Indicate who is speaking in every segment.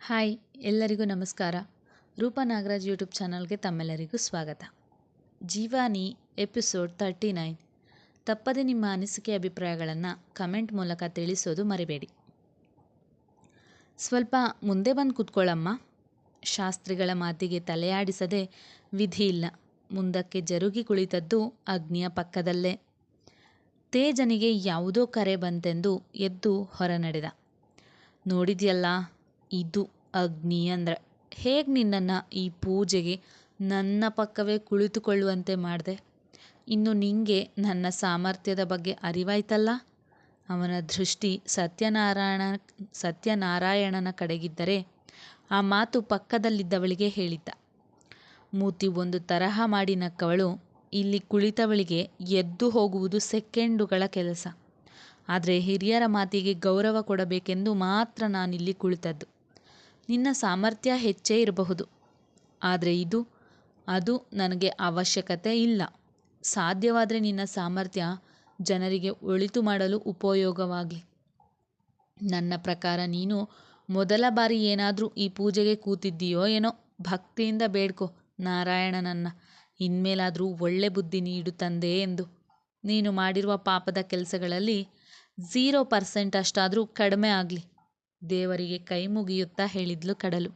Speaker 1: Hi, ಎಲ್ಲರಿಗೂ ನಮಸ್ಕಾರ. Roopa Nagaraj YouTube ಚಾನಲ್ಗೆ ತಮ್ಮೆಲ್ಲರಿಗೂ ಸ್ವಾಗತ. Jeevani episode thirty nine. ತಪ್ಪದೆ ನಿಮ್ಮ ಅನಿಸಿಕೆ ಅಭಿಪ್ರಾಯಗಳನ್ನು ಕಮೆಂಟ್ ಮೂಲಕ ತಿಳಿಸೋದು ಮರಿಬೇಡಿ. ಸ್ವಲ್ಪ ಮುಂದೆ ಬಂದು ಕೂತ್ಕೊಳ್ಳಮ್ಮ ಶಾಸ್ತ್ರಿಗಳ ಮಾತಿಗೆ ತಲೆಯಾಡಿಸದೆ ವಿಧಿ ಇಲ್ಲ. ಮುಂದಕ್ಕೆ ಜರುಗಿ ಕುಳಿತದ್ದು ಅಗ್ನಿಯ ಪಕ್ಕದಲ್ಲೇ. ತೇಜನಿಗೆ ಯಾವುದೋ ಕರೆ ಬಂತೆಂದು ಎದ್ದು ಹೊರ ನಡೆದ ನೋಡಿದ್ಯಲ್ಲ ಇದು ಅಗ್ನಿ ಅಂದ್ರೆ. ಹೇಗೆ ನಿನ್ನನ್ನು ಈ ಪೂಜೆಗೆ ನನ್ನ ಪಕ್ಕವೇ ಕುಳಿತುಕೊಳ್ಳುವಂತೆ ಮಾಡಿದೆ? ಇನ್ನು ನಿಂಗೆ ನನ್ನ ಸಾಮರ್ಥ್ಯದ ಬಗ್ಗೆ ಅರಿವಾಯ್ತಲ್ಲ? ಅವನ ದೃಷ್ಟಿ ಸತ್ಯನಾರಾಯಣ, ಸತ್ಯನಾರಾಯಣನ ಕಡೆಗಿದ್ದರೆ ಆ ಮಾತು ಪಕ್ಕದಲ್ಲಿದ್ದವಳಿಗೆ ಹೇಳಿದ್ದ. ಮೂತಿ ಒಂದು ತರಹ ಮಾಡಿ ನಕ್ಕವಳು, ಇಲ್ಲಿ ಕುಳಿತವಳಿಗೆ ಎದ್ದು ಹೋಗುವುದು ಸೆಕೆಂಡುಗಳ ಕೆಲಸ. ಆದರೆ ಹಿರಿಯರ ಮಾತಿಗೆ ಗೌರವ ಕೊಡಬೇಕೆಂದು ಮಾತ್ರ ನಾನಿಲ್ಲಿ ಕುಳಿತದ್ದು. ನಿನ್ನ ಸಾಮರ್ಥ್ಯ ಹೆಚ್ಚೇ ಇರಬಹುದು. ಆದರೆ ಇದು, ಅದು ನನಗೆ ಅವಶ್ಯಕತೆ ಇಲ್ಲ. ಸಾಧ್ಯವಾದರೆ ನಿನ್ನ ಸಾಮರ್ಥ್ಯ ಜನರಿಗೆ ಒಳಿತು ಮಾಡಲು ಉಪಯೋಗವಾಗಲಿ ನನ್ನ ಪ್ರಕಾರ ನೀನು ಮೊದಲ ಬಾರಿ ಏನಾದರೂ ಈ ಪೂಜೆಗೆ ಕೂತಿದ್ದೀಯೋ ಏನೋ, ಭಕ್ತಿಯಿಂದ ಬೇಡ್ಕೊ, ನಾರಾಯಣನನ್ನ. ಇನ್ಮೇಲಾದರೂ ಒಳ್ಳೆ ಬುದ್ಧಿ ನೀಡು ತಂದೆ ಎಂದು. ನೀನು ಮಾಡಿರುವ ಪಾಪದ ಕೆಲಸಗಳಲ್ಲಿ ಝೀರೋ ಪರ್ಸೆಂಟ್ ಅಷ್ಟಾದರೂ ಕಡಿಮೆ ಆಗಲಿ. ದೇವರಿಗೆ ಕೈ ಮುಗಿಯುತ್ತಾ ಹೇಳಿದ್ಲು ಕಡಲು.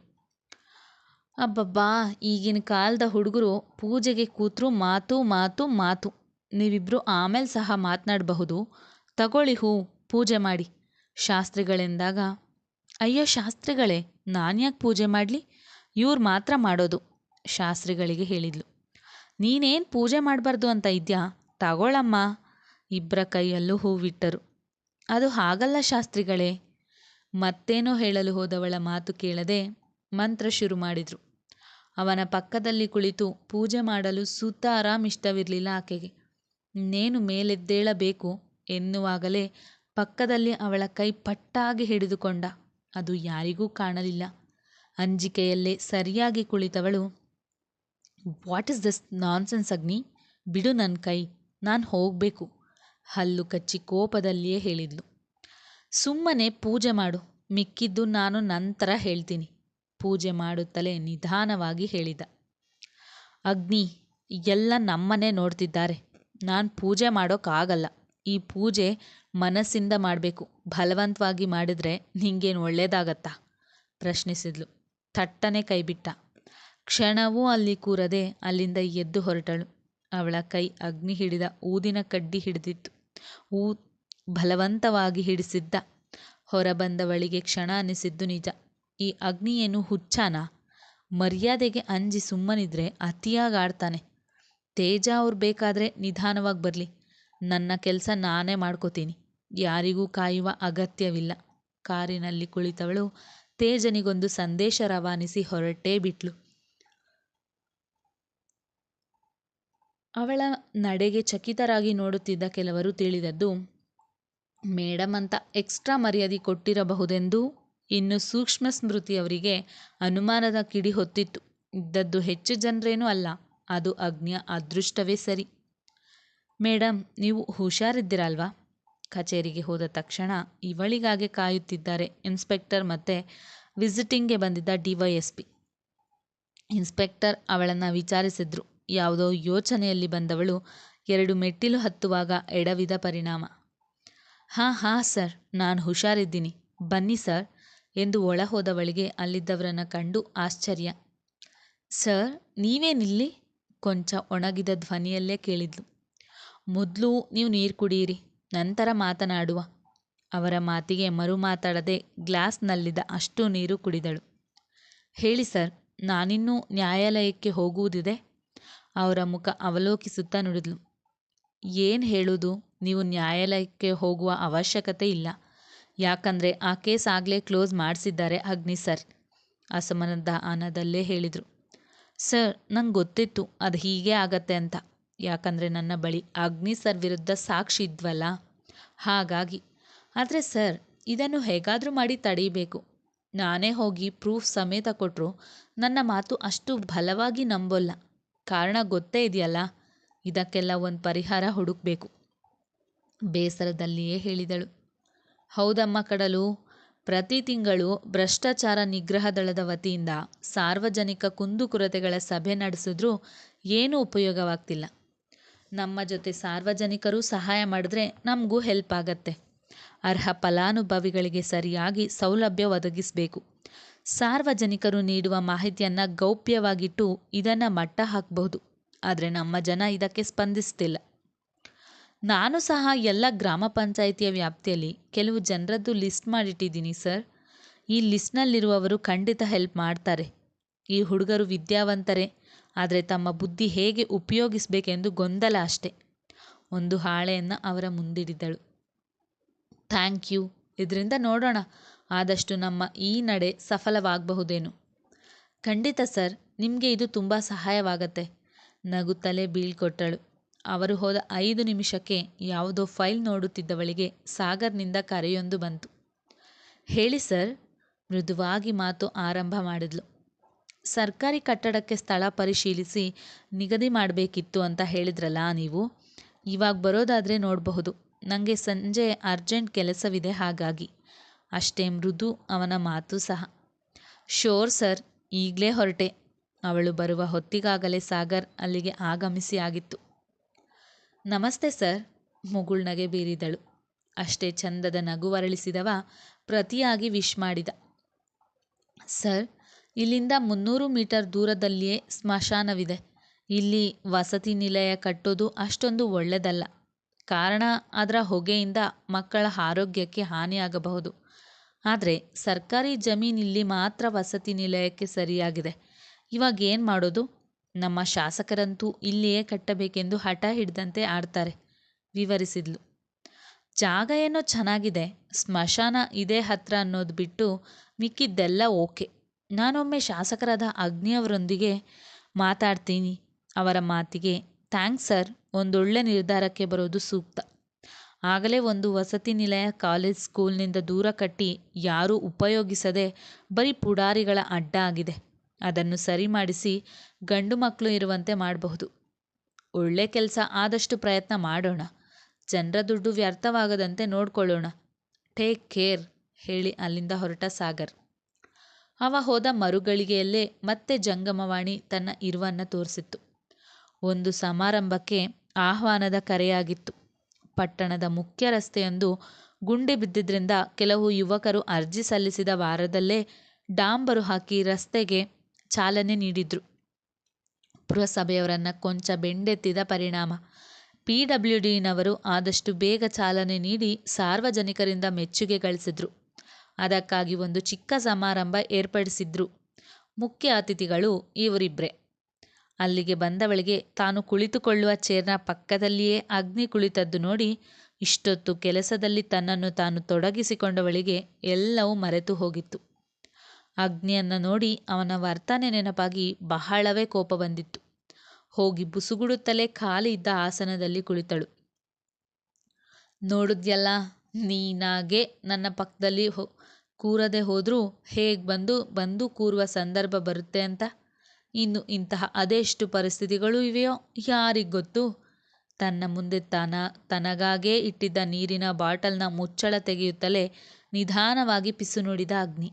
Speaker 1: ಅಬ್ಬಬ್ಬಾ, ಈಗಿನ ಕಾಲದ ಹುಡುಗರು ಪೂಜೆಗೆ ಕೂತ್ರು ಮಾತು ಮಾತು ಮಾತು. ನೀವಿಬ್ರು ಆಮೇಲೆ ಸಹ ಮಾತನಾಡಬಹುದು. ತಗೊಳ್ಳಿ ಹೂ, ಪೂಜೆ ಮಾಡಿ. ಶಾಸ್ತ್ರಿಗಳೆಂದಾಗ, ಅಯ್ಯೋ ಶಾಸ್ತ್ರಿಗಳೇ, ನಾನ್ಯಾಕೆ ಪೂಜೆ ಮಾಡಲಿ? ಇವ್ರು ಮಾತ್ರ ಮಾಡೋದು, ಶಾಸ್ತ್ರಿಗಳಿಗೆ ಹೇಳಿದ್ಲು. ನೀನೇನು ಪೂಜೆ ಮಾಡಬಾರ್ದು ಅಂತ ಇದ್ಯಾ? ತಗೊಳಮ್ಮ. ಇಬ್ಬರ ಕೈಯಲ್ಲೂ ಹೂವಿಟ್ಟರು. ಅದು ಹಾಗಲ್ಲ ಶಾಸ್ತ್ರಿಗಳೇ ಮತ್ತೇನೋ ಹೇಳಲು ಹೋದವಳ ಮಾತು ಕೇಳದೆ ಮಂತ್ರ ಶುರು ಮಾಡಿದ್ರು. ಅವನ ಪಕ್ಕದಲ್ಲಿ ಕುಳಿತು ಪೂಜೆ ಮಾಡಲು ಸುತಾರಾಮ್ ಇಷ್ಟವಿರಲಿಲ್ಲ ಆಕೆಗೆ. ಇನ್ನೇನು ಮೇಲೆದ್ದೇಳಬೇಕು ಎನ್ನುವಾಗಲೇ ಪಕ್ಕದಲ್ಲಿ ಅವಳ ಕೈ ಪಟ್ಟಾಗಿ ಹಿಡಿದುಕೊಂಡ. ಅದು ಯಾರಿಗೂ ಕಾಣಲಿಲ್ಲ. ಅಂಜಿಕೆಯಲ್ಲೇ ಸರಿಯಾಗಿ ಕುಳಿತವಳು, what is this nonsense Agni? ಬಿಡು ನನ್ನ ಕೈ, ನಾನು ಹೋಗಬೇಕು ಹಲ್ಲು ಕಚ್ಚಿ ಕೋಪದಲ್ಲಿಯೇ ಹೇಳಿದ್ಲು. ಸುಮ್ಮನೆ ಪೂಜೆ ಮಾಡು. ಮಿಕ್ಕಿದ್ದು ನಾನು ನಂತರ ಹೇಳ್ತೀನಿ. ಪೂಜೆ ಮಾಡುತ್ತಲೇ ನಿಧಾನವಾಗಿ ಹೇಳಿದ. ಅಗ್ನಿ, ಎಲ್ಲ ನಮ್ಮನೆ ನೋಡ್ತಿದ್ದಾರೆ. ನಾನು ಪೂಜೆ ಮಾಡೋಕ್ಕಾಗಲ್ಲ. ಈ ಪೂಜೆ ಮನಸ್ಸಿಂದ ಮಾಡಬೇಕು. ಬಲವಂತವಾಗಿ ಮಾಡಿದರೆ ನಿಂಗೇನು ಒಳ್ಳೇದಾಗತ್ತಾ? ಪ್ರಶ್ನಿಸಿದ್ಲು. ಥಟ್ಟನೆ ಕೈಬಿಟ್ಟ. ಕ್ಷಣವೂ ಅಲ್ಲಿ ಕೂರದೆ ಅಲ್ಲಿಂದ ಎದ್ದು ಹೊರಟಳು. ಅವಳ ಕೈ ಅಗ್ನಿ ಹಿಡಿದ ಊದಿನ ಕಡ್ಡಿ ಹಿಡಿದಿತ್ತು. ಊ ಬಲವಂತವಾಗಿ ಹಿಡಿಸಿದ್ದ. ಹೊರಬಂದವಳಿಗೆ ಕ್ಷಣ ಅನಿಸಿದ್ದು ನಿಜ. ಈ ಅಗ್ನಿ ಏನು ಹುಚ್ಚಾನ ಮರ್ಯಾದೆಗೆ ಅಂಜಿ ಸುಮ್ಮನಿದ್ರೆ ಅತಿಯಾಗಿ ಆಡ್ತಾನೆ. ತೇಜ ಅವ್ರು ಬೇಕಾದರೆ ನಿಧಾನವಾಗಿ ಬರಲಿ. ನನ್ನ ಕೆಲಸ ನಾನೇ ಮಾಡ್ಕೋತೀನಿ. ಯಾರಿಗೂ ಕಾಯುವ ಅಗತ್ಯವಿಲ್ಲ. ಕಾರಿನಲ್ಲಿ ಕುಳಿತವಳು ತೇಜನಿಗೊಂದು ಸಂದೇಶ ರವಾನಿಸಿ ಹೊರಟೇ ಬಿಟ್ಲು. ಅವಳ ನಡೆಗೆ ಚಕಿತರಾಗಿ ನೋಡುತ್ತಿದ್ದ ಕೆಲವರು ತಿಳಿದದ್ದು ಮೇಡಮ್ ಅಂತ ಎಕ್ಸ್ಟ್ರಾ ಮರ್ಯಾದೆ ಕೊಟ್ಟಿರಬಹುದೆಂದು ಇನ್ನು ಸೂಕ್ಷ್ಮ ಸ್ಮೃತಿಯವರಿಗೆ ಅನುಮಾನದ ಕಿಡಿ ಹೊತ್ತಿತ್ತು. ಇದ್ದದ್ದು ಹೆಚ್ಚು ಜನರೇನೂ ಅಲ್ಲ, ಅದು ಅಗ್ನಿಯ ಅದೃಷ್ಟವೇ ಸರಿ. ಮೇಡಮ್, ನೀವು ಹುಷಾರಿದ್ದೀರಲ್ವಾ? ಕಚೇರಿಗೆ ಹೋದ ತಕ್ಷಣ ಇವಳಿಗಾಗೆ ಕಾಯುತ್ತಿದ್ದಾರೆ ಇನ್ಸ್ಪೆಕ್ಟರ್ ಮತ್ತು ವಿಸಿಟಿಂಗ್ಗೆ ಬಂದಿದ್ದ ಡಿವೈಎಸ್ಪಿ ಇನ್ಸ್ಪೆಕ್ಟರ್ ಅವಳನ್ನು ವಿಚಾರಿಸಿದ್ರು. ಯಾವುದೋ ಯೋಚನೆಯಲ್ಲಿ ಬಂದವಳು ಎರಡು ಮೆಟ್ಟಿಲು ಹತ್ತುವಾಗ ಎಡವಿದ ಪರಿಣಾಮ. ಹಾಂ ಹಾಂ, ಸರ್. ನಾನು ಹುಷಾರಿದ್ದೀನಿ. ಬನ್ನಿ, ಸರ್. ಎಂದು ಒಳ ಹೋದವಳಿಗೆ ಅಲ್ಲಿದ್ದವರನ್ನು ಕಂಡು ಆಶ್ಚರ್ಯ. ಸರ್, ನೀವೇನಿಲ್ಲಿ? ಕೊಂಚ ಒಣಗಿದ ಧ್ವನಿಯಲ್ಲೇ ಕೇಳಿದ್ಲು. ಮೊದಲು ನೀವು ನೀರು ಕುಡಿಯಿರಿ ನಂತರ ಮಾತನಾಡುವ. ಅವರ ಮಾತಿಗೆ ಮರು ಮಾತಾಡದೆ ಗ್ಲಾಸ್ನಲ್ಲಿದ್ದ ಅಷ್ಟು ನೀರು ಕುಡಿದಳು. ಹೇಳಿ, ಸರ್, ನಾನಿನ್ನೂ ನ್ಯಾಯಾಲಯಕ್ಕೆ ಹೋಗುವುದಿದೆ? ಅವರ ಮುಖ ಅವಲೋಕಿಸುತ್ತಾ ನುಡಿದ್ಲು. ಏನು ಹೇಳೋದು? ನೀವು ನ್ಯಾಯಾಲಯಕ್ಕೆ ಹೋಗುವ ಅವಶ್ಯಕತೆ ಇಲ್ಲ. ಯಾಕಂದರೆ ಆ ಕೇಸ್ ಆಗಲೇ ಕ್ಲೋಸ್ ಮಾಡಿಸಿದ್ದಾರೆ ಅಗ್ನಿ ಸರ್ ಅಸಮಾಧಾನದಲ್ಲೇ ಹೇಳಿದರು. ಸರ್, ನಂಗೆ ಗೊತ್ತಿತ್ತು, ಅದು ಹೀಗೆ ಆಗತ್ತೆ ಅಂತ. ಯಾಕಂದರೆ ನನ್ನ ಬಳಿ ಅಗ್ನಿ ಸರ್ ವಿರುದ್ಧ ಸಾಕ್ಷಿ ಇದ್ವಲ್ಲ? ಹಾಗಾಗಿ. ಆದರೆ ಸರ್, ಇದನ್ನು ಹೇಗಾದರೂ ಮಾಡಿ ತಡೀಬೇಕು. ನಾನೇ ಹೋಗಿ ಪ್ರೂಫ್ ಸಮೇತ ಕೊಟ್ಟರು ನನ್ನ ಮಾತು ಅಷ್ಟು ಬಲವಾಗಿ ನಂಬೋಲ್ಲ. ಕಾರಣ ಗೊತ್ತೇ ಇದೆಯಲ್ಲ? ಇದಕ್ಕೆಲ್ಲ ಒಂದು ಪರಿಹಾರ ಹುಡುಕಬೇಕು. ಬೇಸರದಲ್ಲಿಯೇ ಹೇಳಿದಳು. ಹೌದಮ್ಮ ಕಡಲು, ಪ್ರತಿ ತಿಂಗಳು ಭ್ರಷ್ಟಾಚಾರ ನಿಗ್ರಹ ದಳದ ವತಿಯಿಂದ ಸಾರ್ವಜನಿಕ ಕುಂದುಕೊರತೆಗಳ ಸಭೆ ನಡೆಸಿದ್ರೂ ಏನೂ ಉಪಯೋಗವಾಗ್ತಿಲ್ಲ. ನಮ್ಮ ಜೊತೆ ಸಾರ್ವಜನಿಕರು ಸಹಾಯ ಮಾಡಿದ್ರೆ ನಮಗೂ ಹೆಲ್ಪ್ ಆಗತ್ತೆ. ಅರ್ಹ ಫಲಾನುಭವಿಗಳಿಗೆ ಸರಿಯಾಗಿ ಸೌಲಭ್ಯ ಒದಗಿಸಬೇಕು. ಸಾರ್ವಜನಿಕರು ನೀಡುವ ಮಾಹಿತಿಯನ್ನು ಗೌಪ್ಯವಾಗಿಟ್ಟು ಇದನ್ನು ಮಟ್ಟ ಹಾಕಬಹುದು. ಆದರೆ ನಮ್ಮ ಜನ ಇದಕ್ಕೆ ಸ್ಪಂದಿಸ್ತಿಲ್ಲ. ನಾನು ಸಹ ಎಲ್ಲ ಗ್ರಾಮ ಪಂಚಾಯಿತಿಯ ವ್ಯಾಪ್ತಿಯಲ್ಲಿ ಕೆಲವು ಜನರದ್ದು ಲಿಸ್ಟ್ ಮಾಡಿಟ್ಟಿದ್ದೀನಿ, ಸರ್. ಈ ಲಿಸ್ಟ್ನಲ್ಲಿರುವವರು ಖಂಡಿತ ಹೆಲ್ಪ್ ಮಾಡ್ತಾರೆ. ಈ ಹುಡುಗರು ವಿದ್ಯಾವಂತರೇ, ಆದರೆ ತಮ್ಮ ಬುದ್ಧಿ ಹೇಗೆ ಉಪಯೋಗಿಸಬೇಕೆಂದು ಗೊಂದಲ ಅಷ್ಟೆ. ಒಂದು ಹಾಳೆಯನ್ನು ಅವರ ಮುಂದಿಡಿದಳು. Thank you. ಇದರಿಂದ ನೋಡೋಣ. ಆದಷ್ಟು ನಮ್ಮ ಈ ನಡೆ ಸಫಲವಾಗಬಹುದೇನು. ಖಂಡಿತ, ಸರ್. ನಿಮಗೆ ಇದು ತುಂಬ ಸಹಾಯವಾಗತ್ತೆ. ನಗುತ್ತಲೇ ಬೀಳ್ಕೊಟ್ಟಳು. ಅವರು ಹೋದ ಐದು ನಿಮಿಷಕ್ಕೆ ಯಾವುದೋ ಫೈಲ್ ನೋಡುತ್ತಿದ್ದವಳಿಗೆ ಸಾಗರ್ನಿಂದ ಕರೆಯೊಂದು ಬಂತು. ಹೇಳಿ ಸರ್, ಮೃದುವಾಗಿ ಮಾತು ಆರಂಭ ಮಾಡಿದ್ಲು. ಸರ್ಕಾರಿ ಕಟ್ಟಡಕ್ಕೆ ಸ್ಥಳ ಪರಿಶೀಲಿಸಿ ನಿಗದಿ ಮಾಡಬೇಕಿತ್ತು ಅಂತ ಹೇಳಿದ್ರಲ್ಲ ನೀವು? ಇವಾಗ ಬರೋದಾದರೆ ನೋಡಬಹುದು. ನನಗೆ ಸಂಜೆ ಅರ್ಜೆಂಟ್ ಕೆಲಸವಿದೆ ಹಾಗಾಗಿ. ಅಷ್ಟೇ ಮೃದು ಅವನ ಮಾತು ಸಹ. ಶೋರ್ ಸರ್, ಈಗಲೇ ಹೊರಟೆ. ಅವಳು ಬರುವ ಹೊತ್ತಿಗಾಗಲೇ ಸಾಗರ್ ಅಲ್ಲಿಗೆ ಆಗಮಿಸಿ ಆಗಿತ್ತು. ನಮಸ್ತೆ ಸರ್. ಮುಗುಳ್ನಗೆ ಬೀರಿದಳು. ಅಷ್ಟೇ ಚಂದದ ನಗುವರಳಿಸಿದವ ಪ್ರತಿಯಾಗಿ ವಿಶ್ ಮಾಡಿದ. ಸರ್, ಇಲ್ಲಿಂದ ಮುನ್ನೂರು ಮೀಟರ್ ದೂರದಲ್ಲಿಯೇ ಸ್ಮಶಾನವಿದೆ. ಇಲ್ಲಿ ವಸತಿ ನಿಲಯ ಕಟ್ಟೋದು ಅಷ್ಟೊಂದು ಒಳ್ಳೆಯದಲ್ಲ ಕಾರಣ ಅದರ ಹೊಗೆಯಿಂದ ಮಕ್ಕಳ ಆರೋಗ್ಯಕ್ಕೆ ಹಾನಿಯಾಗಬಹುದು. ಆದರೆ ಸರ್ಕಾರಿ ಜಮೀನಿಲ್ಲಿ ಮಾತ್ರ ವಸತಿ ನಿಲಯಕ್ಕೆ ಸರಿಯಾಗಿದೆ. ಇವಾಗ ಏನು ಮಾಡೋದು? ನಮ್ಮ ಶಾಸಕರಂತೂ ಇಲ್ಲಿಯೇ ಕಟ್ಟಬೇಕೆಂದು ಹಠ ಹಿಡಿದಂತೆ ಆಡ್ತಾರೆ, ವಿವರಿಸಿದ್ಲು. ಜಾಗ ಏನೋ ಚೆನ್ನಾಗಿದೆ, ಸ್ಮಶಾನ ಇದೇ ಹತ್ರ ಅನ್ನೋದು ಬಿಟ್ಟು ಮಿಕ್ಕಿದ್ದೆಲ್ಲ ಓಕೆ. ನಾನೊಮ್ಮೆ ಶಾಸಕರಾದ ಅಗ್ನಿಯವರೊಂದಿಗೆ ಮಾತಾಡ್ತೀನಿ, ಅವರ ಮಾತಿಗೆ. ಥ್ಯಾಂಕ್ಸ್ ಸರ್, ಒಂದೊಳ್ಳೆ ನಿರ್ಧಾರಕ್ಕೆ ಬರೋದು ಸೂಕ್ತ. ಆಗಲೇ ಒಂದು ವಸತಿ ನಿಲಯ, ಕಾಲೇಜ್ ಸ್ಕೂಲ್ನಿಂದ ದೂರ ಕಟ್ಟಿ ಯಾರೂ ಉಪಯೋಗಿಸದೆ ಬರೀ ಪುಡಾರಿಗಳ ಅಡ್ಡ ಆಗಿದೆ. ಅದನ್ನು ಸರಿ ಮಾಡಿಸಿ ಗಂಡು ಮಕ್ಕಳು ಇರುವಂತೆ ಮಾಡಬಹುದು. ಒಳ್ಳೆ ಕೆಲಸ ಆದಷ್ಟು ಪ್ರಯತ್ನ ಮಾಡೋಣ. ಜನರ ದುಡ್ಡು ವ್ಯರ್ಥವಾಗದಂತೆ ನೋಡ್ಕೊಳ್ಳೋಣ. ಟೇಕ್ ಕೇರ್ ಹೇಳಿ ಅಲ್ಲಿಂದ ಹೊರಟ ಸಾಗರ್. ಅವ ಹೋದ ಮರುಗಳಿಗೆಯಲ್ಲೇ ಮತ್ತೆ ಜಂಗಮವಾಣಿ ತನ್ನ ಇರುವನ್ನು ತೋರಿಸಿತ್ತು. ಒಂದು ಸಮಾರಂಭಕ್ಕೆ ಆಹ್ವಾನದ ಕರೆಯಾಗಿತ್ತು. ಪಟ್ಟಣದ ಮುಖ್ಯ ರಸ್ತೆಯೊಂದು ಗುಂಡಿ ಬಿದ್ದಿದ್ರಿಂದ ಕೆಲವು ಯುವಕರು ಅರ್ಜಿ ಸಲ್ಲಿಸಿದ ವಾರದಲ್ಲೇ ಡಾಂಬರು ಹಾಕಿ ರಸ್ತೆಗೆ ಚಾಲನೆ ನೀಡಿದ್ರು. ಪುರಸಭೆಯವರನ್ನ ಕೊಂಚ ಬೆಂಡೆತ್ತಿದ ಪರಿಣಾಮ. ಪಿ ಡಬ್ಲ್ಯೂ ಡಿನವರು ಆದಷ್ಟು ಬೇಗ ಚಾಲನೆ ನೀಡಿ ಸಾರ್ವಜನಿಕರಿಂದ ಮೆಚ್ಚುಗೆ ಗಳಿಸಿದ್ರು. ಅದಕ್ಕಾಗಿ ಒಂದು ಚಿಕ್ಕ ಸಮಾರಂಭ ಏರ್ಪಡಿಸಿದ್ರು. ಮುಖ್ಯ ಅತಿಥಿಗಳು ಇವರಿಬ್ಬರೇ ಅಲ್ಲಿಗೆ ಬಂದವಳಿಗೆ ತಾನು ಕುಳಿತುಕೊಳ್ಳುವ ಚೇರ್ನ ಪಕ್ಕದಲ್ಲಿಯೇ ಅಗ್ನಿ ಕುಳಿತದ್ದು ನೋಡಿ ಇಷ್ಟೊತ್ತು ಕೆಲಸದಲ್ಲಿ ತನ್ನನ್ನು ತಾನು ತೊಡಗಿಸಿಕೊಂಡವಳಿಗೆ ಎಲ್ಲವೂ ಮರೆತು ಅಗ್ನಿಯನ್ನು ನೋಡಿ ಅವನ ವರ್ತನೆ ನೆನಪಾಗಿ ಬಹಳವೇ ಕೋಪ ಬಂದಿತ್ತು. ಹೋಗಿ ಬುಸುಗುಡುತ್ತಲೇ ಖಾಲಿ ಇದ್ದ ಆಸನದಲ್ಲಿ ಕುಳಿತಳು. ನೋಡಿದ್ಯಲ್ಲ, ನೀನಾಗೆ ನನ್ನ ಪಕ್ಕದಲ್ಲಿ ಹೋ, ಕೂರದೆ ಹೋದರೂ ಹೇಗೆ ಬಂದು ಬಂದು ಕೂರುವ ಸಂದರ್ಭ ಬರುತ್ತೆ ಅಂತ? ಇನ್ನು ಇಂತಹ ಅದೆಷ್ಟು ಪರಿಸ್ಥಿತಿಗಳು ಇವೆಯೋ ಯಾರಿಗೆ ಗೊತ್ತು? ತನ್ನ ಮುಂದೆ ತನ, ತನಗಾಗೇ ಇಟ್ಟಿದ್ದ ನೀರಿನ ಬಾಟಲ್ನ ಮುಚ್ಚಳ ತೆಗೆಯುತ್ತಲೇ ನಿಧಾನವಾಗಿ ಪಿಸು ನೋಡಿದ ಅಗ್ನಿ.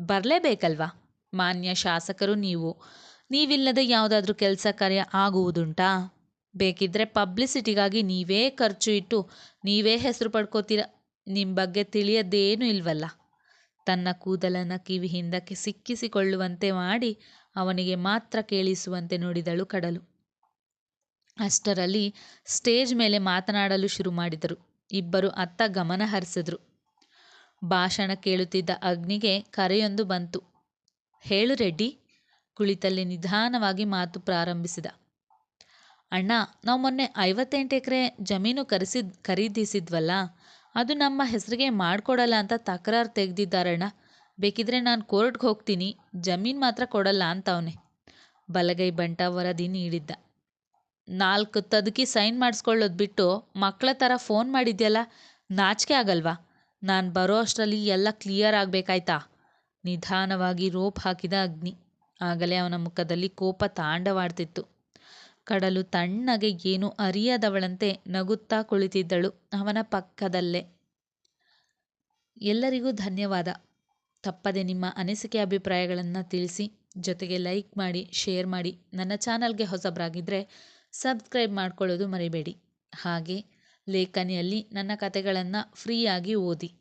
Speaker 1: ಬರಲೇಬೇಕಲ್ವಾ? ಮಾನ್ಯ ಶಾಸಕರು ನೀವು. ನೀವಿಲ್ಲದೆ ಯಾವುದಾದ್ರೂ ಕೆಲಸ ಕಾರ್ಯ ಆಗುವುದುಂಟಾ? ಬೇಕಿದ್ದರೆ ಪಬ್ಲಿಸಿಟಿಗಾಗಿ ನೀವೇ ಖರ್ಚು ಇಟ್ಟು ನೀವೇ ಹೆಸರು ಪಡ್ಕೋತೀರ? ನಿಮ್ಮ ಬಗ್ಗೆ ತಿಳಿಯದೇನೂ ಇಲ್ವಲ್ಲ. ತನ್ನ ಕೂದಲನ್ನು ಕಿವಿ ಹಿಂದಕ್ಕೆ ಸಿಕ್ಕಿಸಿಕೊಳ್ಳುವಂತೆ ಮಾಡಿ ಅವನಿಗೆ ಮಾತ್ರ ಕೇಳಿಸುವಂತೆ ನೋಡಿದಳು ಕಡಲು. ಅಷ್ಟರಲ್ಲಿ ಸ್ಟೇಜ್ ಮೇಲೆ ಮಾತನಾಡಲು ಶುರು ಮಾಡಿದರು. ಇಬ್ಬರು ಅತ್ತ ಗಮನ ಹರಿಸಿದ್ರು. ಭಾಷಣ ಕೇಳುತ್ತಿದ್ದ ಅಗ್ನಿಗೆ ಕರೆಯೊಂದು ಬಂತು. ಹೇಳು ರೆಡ್ಡಿ, ಕುಳಿತಲ್ಲಿ ನಿಧಾನವಾಗಿ ಮಾತು ಪ್ರಾರಂಭಿಸಿದ. ಅಣ್ಣ, ನಾವು ಮೊನ್ನೆ ಐವತ್ತೆಂಟು ಎಕರೆ ಜಮೀನು ಕರೆಸಿದ್ ಖರೀದಿಸಿದ್ವಲ್ಲ, ಅದು ನಮ್ಮ ಹೆಸರಿಗೆ ಮಾಡಿಕೊಡಲ್ಲ ಅಂತ ತಕರಾರು ತೆಗೆದಿದ್ದಾರಣ್ಣ. ಬೇಕಿದ್ರೆ ನಾನು ಕೋರ್ಟ್ಗೆ ಹೋಗ್ತೀನಿ, ಜಮೀನು ಮಾತ್ರ ಕೊಡಲ್ಲ ಅಂತವನೆ. ಬಲಗೈ ಬಂಟ ವರದಿ ನೀಡಿದ್ದ. ನಾಲ್ಕು ತದಕಿ ಸೈನ್ ಮಾಡಿಸ್ಕೊಳ್ಳೋದು ಬಿಟ್ಟು ಮಕ್ಕಳ ಥರ ಫೋನ್ ಮಾಡಿದ್ಯಲ್ಲ, ನಾಚಿಕೆ ಆಗಲ್ವಾ? ನಾನು ಬರೋ ಅಷ್ಟರಲ್ಲಿ ಎಲ್ಲ ಕ್ಲಿಯರ್ ಆಗಬೇಕಾಯ್ತಾ? ನಿಧಾನವಾಗಿ ರೋಪ್ ಹಾಕಿದ ಅಗ್ನಿ. ಆಗಲೇ ಅವನ ಮುಖದಲ್ಲಿ ಕೋಪ ತಾಂಡವಾಡ್ತಿತ್ತು. ಕಡಲು ತಣ್ಣಗೆ ಏನೂ ಅರಿಯದವಳಂತೆ ನಗುತ್ತಾ ಕುಳಿತಿದ್ದಳು ಅವನ ಪಕ್ಕದಲ್ಲೇ. ಎಲ್ಲರಿಗೂ ಧನ್ಯವಾದ. ತಪ್ಪದೆ ನಿಮ್ಮ ಅನಿಸಿಕೆ ಅಭಿಪ್ರಾಯಗಳನ್ನು ತಿಳಿಸಿ, ಜೊತೆಗೆ ಲೈಕ್ ಮಾಡಿ ಶೇರ್ ಮಾಡಿ. ನನ್ನ ಚಾನಲ್ಗೆ ಹೊಸಬರಾಗಿದ್ದರೆ ಸಬ್ಸ್ಕ್ರೈಬ್ ಮಾಡ್ಕೊಳ್ಳೋದು ಮರಿಬೇಡಿ. ಹಾಗೆ ಲೇಖನಿಯಲ್ಲಿ ನನ್ನ ಕತೆಗಳನ್ನು ಫ್ರೀಯಾಗಿ ಓದಿ.